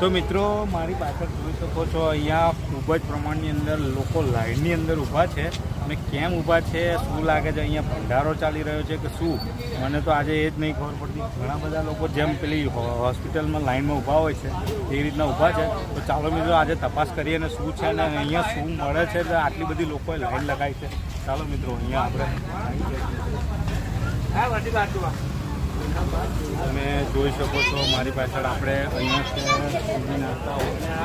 તો મિત્રો, મારી પાછળ જોઈ શકો છો, અહીંયા ખૂબ જ પ્રમાણની અંદર લોકો લાઇનની અંદર ઊભા છે. અને કેમ ઊભા છે, શું લાગે છે, અહીંયા ભંડારો ચાલી રહ્યો છે કે શું? મને તો આજે એ જ નહીં ખબર પડતી. ઘણા બધા લોકો જેમ પેલી હોસ્પિટલમાં લાઇનમાં ઊભા હોય છે, એ રીતના ઊભા છે. તો ચાલો મિત્રો, આજે તપાસ કરીએ અને શું છે અને અહીંયા શું મળે છે તો આટલી બધી લોકોએ લાઈન લગાવી છે. ચાલો મિત્રો, અહીંયા આપણે તમે જોઈ શકો છો, મારી પાછળ આપણે અહીંયા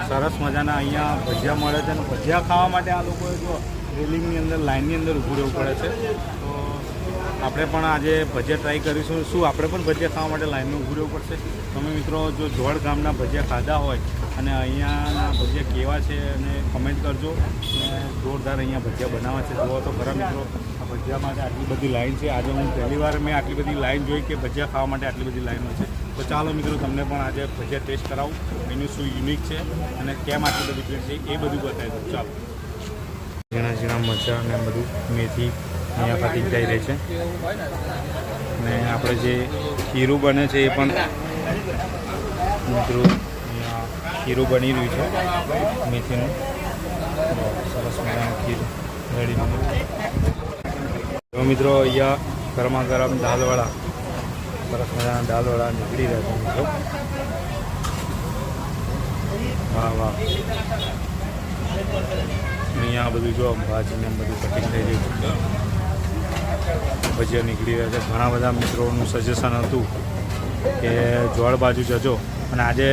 સરસ મજાના અહીંયા ભજીયા મળે છે અને ભજીયા ખાવા માટે આ લોકોએ જો રેલિંગની અંદર લાઇનની અંદર ઊભું રહેવું પડે છે. તો આપણે પણ આજે ભજીયા ટ્રાય કરીશું. શું, આપણે પણ ભજીયા ખાવા માટે લાઈનમાં ઊભું રહેવું પડશે? તમે મિત્રો જો જોડ ગામના ભજીયા ખાધા હોય અને અહીંયાના ભજીયા કેવા છે અને કમેન્ટ કરજો. જોરદાર અહીંયા ભજીયા બનાવવા છે. જુઓ તો ખરા મિત્રો, આ ભજીયા માટે આટલી બધી લાઈન છે. આજે હું પહેલી વાર મેં આટલી બધી લાઈન જોઈ કે ભજીયા ખાવા માટે આટલી બધી લાઈન છે. તો ચાલો મિત્રો, તમને પણ આજે ભજીયા ટેસ્ટ કરાવું. એનું શું યુનિક છે અને કેમ આટલી બધી ભીડ છે એ બધું બતાવી દઉં. ચાલો. ઝીણા ઝીણા મરચાં અને બધું મેથી અહીંયા થઈ રહી છે. અને આપણે જે ખીરું બને છે એ પણ મિત્રો ખીરું બની રહ્યું છે. મેથીનું. સરસ મજાનું ખીર રેડી મિત્રો અહીંયા ગરમા ગરમ દાલવાળા, સરસ મજાના દાલવાળા નીકળી રહ્યા છે મિત્રો. વાહ વાહ. અહીંયા બધું જો, ભાજીને બધું કટિંગ થઈ રહ્યું છે. ભજીયા નીકળી રહ્યા છે. ઘણા બધા મિત્રોનું સજેશન હતું કે જોડ બાજુ જજો. અને આજે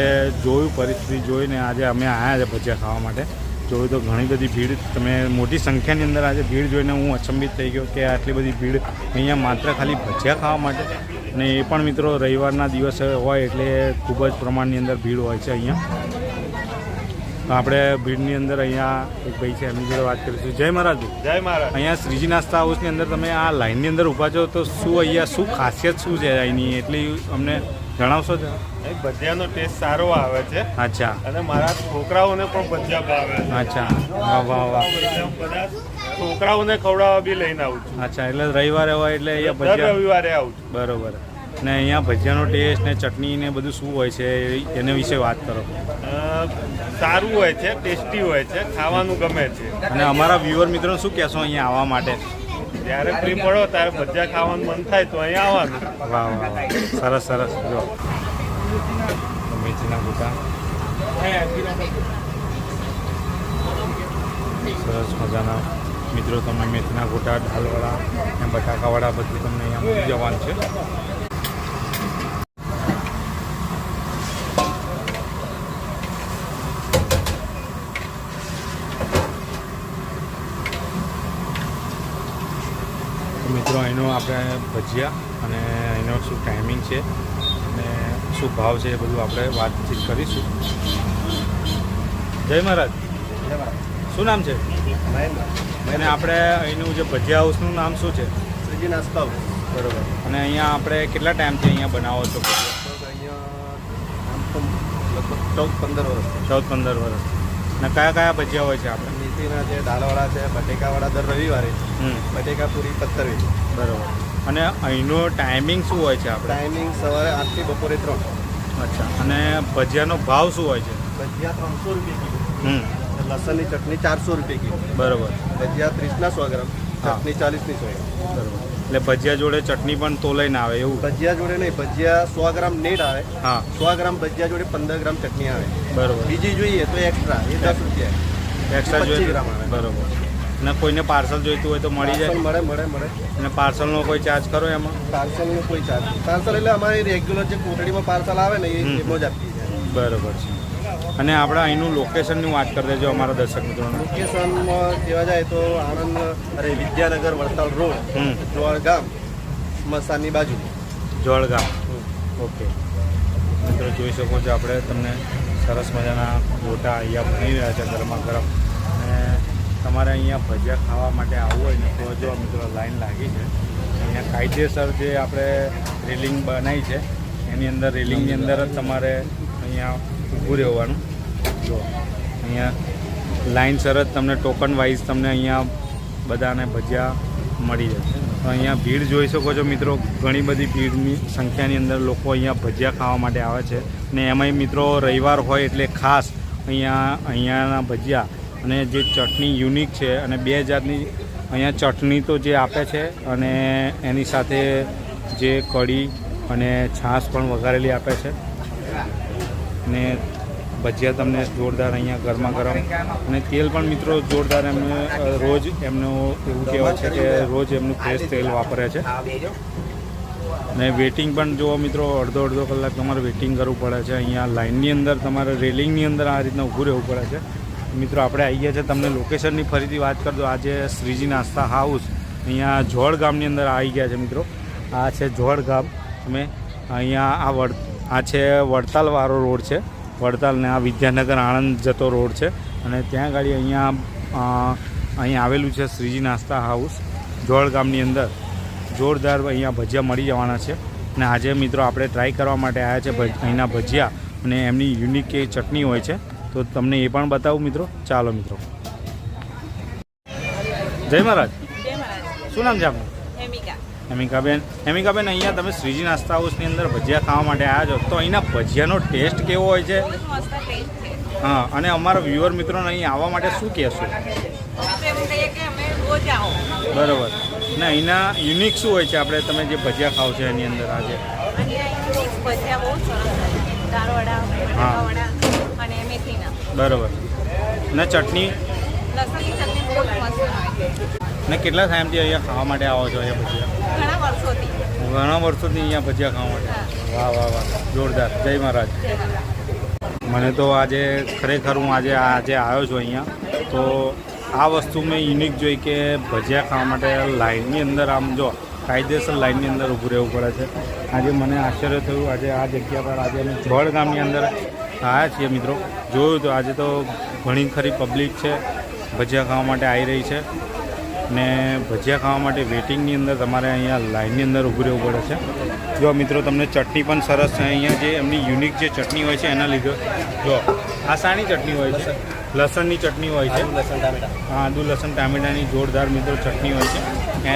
જોયું, પરિસ્થિતિ જોઈને આજે અમે આવ્યા છે ભજીયા ખાવા માટે. જોયું તો ઘણી બધી ભીડ, તમે મોટી સંખ્યાની અંદર આજે ભીડ જોઈને હું અચંબિત થઈ ગયો કે આટલી બધી ભીડ અહીંયા માત્ર ખાલી ભજીયા ખાવા માટે. અને એ પણ મિત્રો રવિવારના દિવસે હોય એટલે ખૂબ જ પ્રમાણની અંદર ભીડ હોય છે અહીંયા. આપણે ભીડની અંદર અહીંયા એક ભાઈ છે એમની જોડે વાત કરીશું. જય મહારાજ. જય મહારાજ. અહીંયા શ્રીજી નાસ્તા હાઉસની અંદર તમે આ લાઇનની અંદર ઊભા છો તો શું અહીંયા શું ખાસિયત શું છે અહીંની? એટલી અમને જણાવશો જ ભજીયાનો ટેસ્ટ સારો આવે છે. અચ્છા. અને મારા છોકરાઓને પણ ભજીયા ભાવે અચ્છા. વાહ વાહ વાહ. બધા છોકરાઓને ખવડાવવા બી લઈને આવું છું. અચ્છા એટલે રવિવારે હોય એટલે અહીંયા ભજીયા રવિવારે આવું છું. બરોબર. ને અહીંયા ભજીયાનો ટેસ્ટ ને ચટણી ને બધું શું હોય છે એના વિશે વાત કરો. સારું હોય છે ટેસ્ટી હોય છે ખાવાનું ગમે છે. અને અમારા વ્યુઅર મિત્રો શું કહેશો અહીંયા આવવા માટે? જ્યારે ફ્રી પડો ત્યારે ભજીયા ખાવાનું મન થાય તો અહીંયા આવવાનું. વાહ વાહ સરસ સરસ. જો. તો મેથીના ગોટા સરસ મજાના. મિત્રો તમે મેથીના ગોટા ઢાલવાળા બટાકાવાળા બધું તમને અહીંયા મળી જવાનું છે. મિત્રો અહીંનો આપણે ભજીયા અને એનો શું ટાઈમિંગ છે અને શું ભાવ છે એ બધું આપણે વાતચીત કરીશું. જય મહારાજ. શું નામ છે? અને આપણે અહીંનું જે ભજીયા હાઉસનું નામ શું છે? શ્રીજી નાસ્તા બરોબર. અને અહીંયા આપણે કેટલા ટાઈમથી અહીંયા બનાવો છો? અહીંયા આમ લગભગ ચૌદ પંદર વર્ષ ચૌદ પંદર વર્ષ અને કયા કયા ભજીયા હોય છે આપણે? મેથીના છે દાળવાળા છે બટેકાવાળા દર રવિવારે બટેકા પૂરી પત્તરવી બરોબર. અને અહીંનો ટાઈમિંગ શું હોય છે આપણે? ટાઈમિંગ સવારે આઠથી બપોરે ત્રણ. અચ્છા. અને ભજીયાનો ભાવ શું હોય છે? ભજીયા ત્રણસો રૂપિયા કિલો. હમ. લસણની ચટણી ચારસો રૂપિયા કિલો. બરોબર. ભજીયા ત્રીસના સો ગ્રામ. ચટણી ચાલીસની સો બરાબર. એટલે ભજીયા જોડે ચટણી પણ તોલાઈને આવે એવું? ભજીયા જોડે નહીં ભજીયા સો ગ્રામ નેટ આવે. હા. સો ગ્રામ ભજીયા જોડે પંદર ગ્રામ ચટણી આવે. બરોબર. બીજી જોઈએ તો એક્સ્ટ્રા એ દસ રૂપિયા. એક્સ્ટ્રા 25 જોઈએ બરોબર. અને કોઈને પાર્સલ જોઈતું હોય તો મળી જાય? મળે મળે મળે. અને પાર્સલનો કોઈ ચાર્જ કરો એમાં? પાર્સલનો કોઈ ચાર્જ પાર્સલ એટલે અમારી રેગ્યુલર જે કોટડીમાં પાર્સલ આવે ને એ એમાં જ આપી જાય બરોબર છે. અને આપણે અહીંનું લોકેશનની વાત કરી દેજો અમારા દર્શક મિત્રોને. લોકેશનમાં કહેવા જાય તો આણંદ અરે વિદ્યાનગર વડતાલ રોડ જોળગામ મસાની બાજુ. જોળગામ ઓકે. મિત્રો જોઈ શકો છો આપણે તમને સરસ મજાના ગોટા અહીંયા બની રહ્યા છે ગરમા ગરમ. તમારે અહીંયા ભજીયા ખાવા માટે આવવું હોય ને તો જો મિત્રો લાઈન લાગી છે. અહીંયા કાયદેસર જે આપણે રેલિંગ બનાવી છે, એની અંદર રેલિંગની અંદર જ તમારે અહીંયા ઊભું રહેવાનું. જો, અહીંયા લાઈન સર જ તમને ટોકન વાઇઝ તમને અહીંયા બધાને ભજીયા મળી જશે. તો અહીંયા ભીડ જોઈ શકો છો મિત્રો, ઘણી બધી ભીડની સંખ્યાની અંદર લોકો અહીંયા ભજીયા ખાવા માટે આવે છે. ને એમાંય મિત્રો રવિવાર હોય એટલે ખાસ અહીંયા અહીંયાના ભજીયા અને જે ચટણી યુનિક છે અને બે જાતની અહીંયા ચટણી તો જે આપે છે અને એની સાથે જે કઢી અને છાશ પણ વઘારેલી આપે છે. ને ભજીયા તમને જોરદાર અહીંયા ગરમા ગરમ અને તેલ પણ મિત્રો જોરદાર એમને રોજ એમનું એવું કહેવાય છે કે રોજ એમનું ફ્રેશ તેલ વાપરે છે. અને વેટિંગ પણ જુઓ મિત્રો, અડધો અડધો કલાક તમારે વેટિંગ કરવું પડે છે. અહીંયા લાઇનની અંદર તમારે રેલિંગની અંદર આ રીતના ઊભું રહેવું પડે છે. મિત્રો, આપણે આવી ગયા છે. તમને લોકેશનની ફરીથી વાત કરજો આજે શ્રીજી નાસ્તા હાઉસ અહીંયા જોડ ગામની અંદર આવી ગયા છે મિત્રો. આ છે જોડ ગામ. તમે અહીંયા આ વડ, આ છે વડતાલવાળો રોડ છે. વડતાલ ને આ વિદ્યાનગર આણંદ જતો રોડ છે. અને ત્યાં ગાડી અહીંયા અહીં આવેલું છે શ્રીજી નાસ્તા હાઉસ જોડ ગામની અંદર. જોરદાર અહીંયા ભજીયા મળી જવાના છે. અને આજે મિત્રો, આપણે ટ્રાય કરવા માટે આવ્યા છે અહીંના ભજીયા. અને એમની યુનિક એ ચટણી હોય છે. તો તમને એ પણ બતાવું મિત્રો. ચાલો મિત્રો. જય મહારાજ. શું નામ છે આપનું? હેમિકાબેન. હેમિકાબેન અહીંયા તમે શ્રીજી નાસ્તા હાઉસની અંદર ભજીયા ખાવા માટે આવ્યા છો. તો અહીંના ભજીયાનો ટેસ્ટ કેવો હોય છે? હા અને અમારા વ્યુઅર મિત્રોને અહીં આવવા માટે શું કહેશો? બરાબર. ને અહીંના યુનિક શું હોય છે આપણે? તમે જે ભજીયા ખાવ છો એની અંદર આજે? હા. બરાબર. ને ચટણી? ને કેટલા ટાઈમથી અહીંયા ખાવા માટે આવો છો અહીંયા ભજીયા? ઘણા વર્ષોથી. ઘણા વર્ષોથી અહીંયા ભજીયા ખાવા માટે? વાહ વાહ વાહ. જોરદાર. જય મહારાજ. મને તો આજે ખરેખર હું આજે આજે આવ્યો છું અહીંયા. તો આ વસ્તુ મેં યુનિક જોઈ કે ભજીયા ખાવા માટે લાઇનની અંદર આમ જો કાયદેસર લાઇનની અંદર ઊભું રહેવું પડે છે. આજે મને આશ્ચર્ય થયું. આજે આ જગ્યા પર આજે જળ ગામની અંદર આવ્યા છીએ મિત્રો. જોયું તો આજે તો ઘણી ખરી પબ્લિક છે. ભજીયા ખાવા માટે આવી રહી છે. ને ભજીયા ખાવા માટે વેટિંગની અંદર તમારે અહીંયા લાઇનની અંદર ઊભું રહેવું પડે છે. જો મિત્રો તમને ચટણી પણ સરસ છે. અહીંયા જે એમની યુનિક જે ચટણી હોય છે એના લીધે. જો આ સાની ચટણી હોય છે. લસણની ચટણી હોય છે. લસણ ટામેટા. હા આદુ લસણ ટામેટાની જોરદાર મિત્રો ચટણી હોય છે.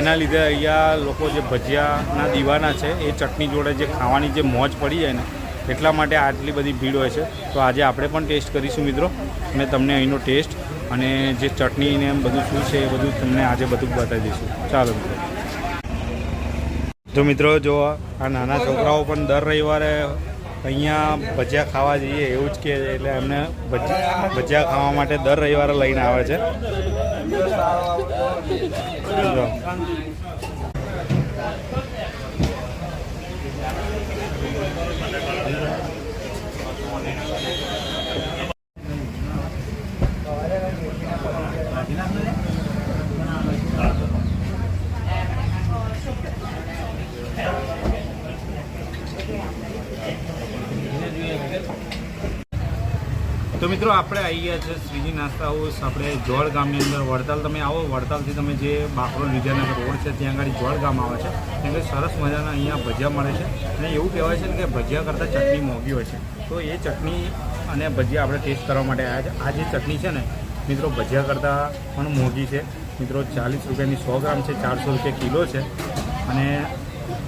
એના લીધે અહીંયા લોકો જે ભજીયાના દીવાના છે એ ચટણી જોડે જે ખાવાની જે મોજ પડી જાય ને એટલા માટે આટલી બધી ભીડ હોય છે. તો આજે આપણે પણ ટેસ્ટ કરીશું મિત્રો. અને તમને અહીંનો ટેસ્ટ અને જે ચટણી ને એમ બધું શું છે એ બધું તમને આજે બધું બતાવી દઈશું. ચાલો મિત્રો. જો મિત્રો, જો આ નાના છોકરાઓ પણ દર રવિવારે અહીંયા ભજીયા ખાવા જઈએ એવું જ કે એટલે એમને ભજી- ભજીયા ખાવા માટે દર રવિવારે લઈને આવે છે જો. તો મિત્રો, આપણે આવી ગયા છે શ્રીજી નાસ્તા હાઉસ. આપણે જોડ ગામની અંદર વડતાલ. તમે આવો, વડતાલથી તમે જે બાકરોલ વિદ્યાનગર રોડ છે, ત્યાં આગળ જોડ ગામ આવે છે. ત્યાં સરસ મજાના અહીંયા ભજીયા મળે છે. અને એવું કહેવાય છે કે ભજીયા કરતાં ચટણી મોંઘી હોય છે. તો એ ચટણી અને ભજીયા આપણે ટેસ્ટ કરવા માટે આવ્યા છે. આ જે ચટણી છે ને, મિત્રો, ભજીયા કરતાં પણ મોંઘી છે. મિત્રો, ચાલીસ રૂપિયાની સો ગ્રામ છે, ચારસો રૂપિયા કિલો છે. અને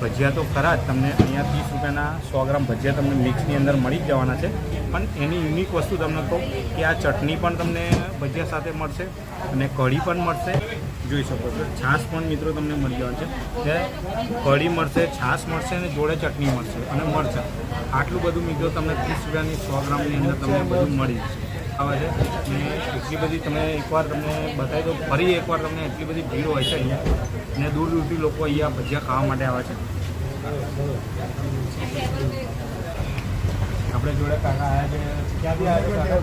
ભજીયા તો ખરા જ, તમને અહીંયા ત્રીસ રૂપિયાના સો ગ્રામ ભજીયા તમને મિક્સની અંદર મળી જ જવાના છે. પણ એની યુનિક વસ્તુ તમને કહું કે આ ચટણી પણ તમને ભજીયા સાથે મળશે અને કઢી પણ મળશે. જોઈ શકો છો, છાશ પણ મિત્રો તમને મળી જવાનું છે. કે કઢી મળશે, છાશ મળશે અને જોડે ચટણી મળશે અને મળશે આટલું બધું મિત્રો તમને ત્રીસ રૂપિયાની સો ગ્રામની અંદર તમને બધું મળી જશે. આવે છે. ને એટલી બધી તમે એકવાર તમને બતાવી દો ફરી એકવાર તમને એટલી બધી ભીડ હોય છે અહીંયા. ને દૂર દૂરથી લોકો અહીંયા ભજીયા ખાવા માટે આવે છે. આપણે જોડે કાકા આવ્યા છે.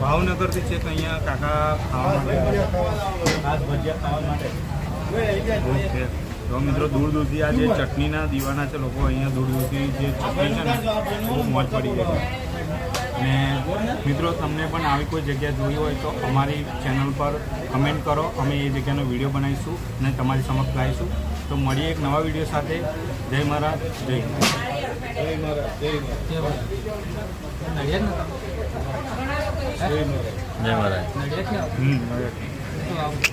ભાવનગરથી છે તો અહીંયા કાકા ખાવા માટે ખાસ ભજીયા ખાવા માટે. ઓકે તો મિત્રો દૂર દૂરથી આ જે ચટણીના દીવાના છે, લોકો અહીંયા દૂર દૂરથી જે ચટણી છે ને, બહુ મોજ પડી જાય અને મિત્રો તમને પણ આવી કોઈ જગ્યા જોઈ હોય તો અમારી ચેનલ પર કમેન્ટ કરો. અમે એ જગ્યાનો વીડિયો બનાવીશું અને તમારી સમક્ષ લાવીશું. તો મળીએ એક નવા વીડિયો સાથે. જય મહારાજ. જય હિન્દ. જય મહારાજ. હમ, મળીએ.